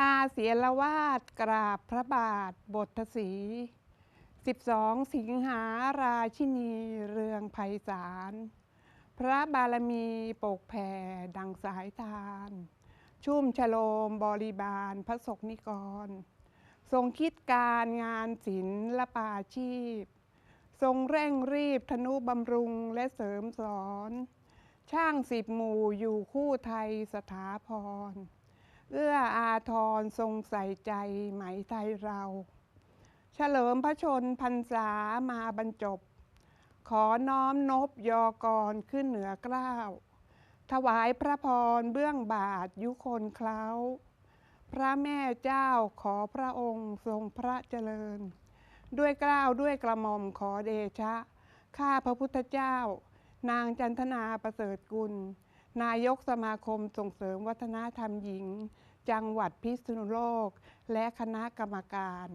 อาเสียละวาดกราบพระบาทบทศรี12 สิงหาราชินีเรืองไพศาล พระบารมีปกแผ่ดังสายทาน ชุ่มชโลมบริบาลพระศกนิกร ทรงคิดการงานศิลละปาชีพ ทรงเร่งรีบธนุบำรุงและเสริมสอน ช่างสิบหมู่อยู่คู่ไทยสถาพร เอื้ออาทรทรงใส่ใจไหมไทยเรา เฉลิมพระชนพรรษามาบรรจบ ขอน้อมนบยอกรขึ้นเหนือเกล้าว ถวายพระพรเบื้องบาทยุคนเคล้า พระแม่เจ้าขอพระองค์ทรงพระเจริญ ด้วยเกล้าวด้วยกระหม่อมขอเดชะ ข้าพระพุทธเจ้า นางจันทนาประเสริฐกุล นายกสมาคมส่งเสริมวัฒนธรรมหญิง จังหวัดพิษณุโลก และคณะกรรมการ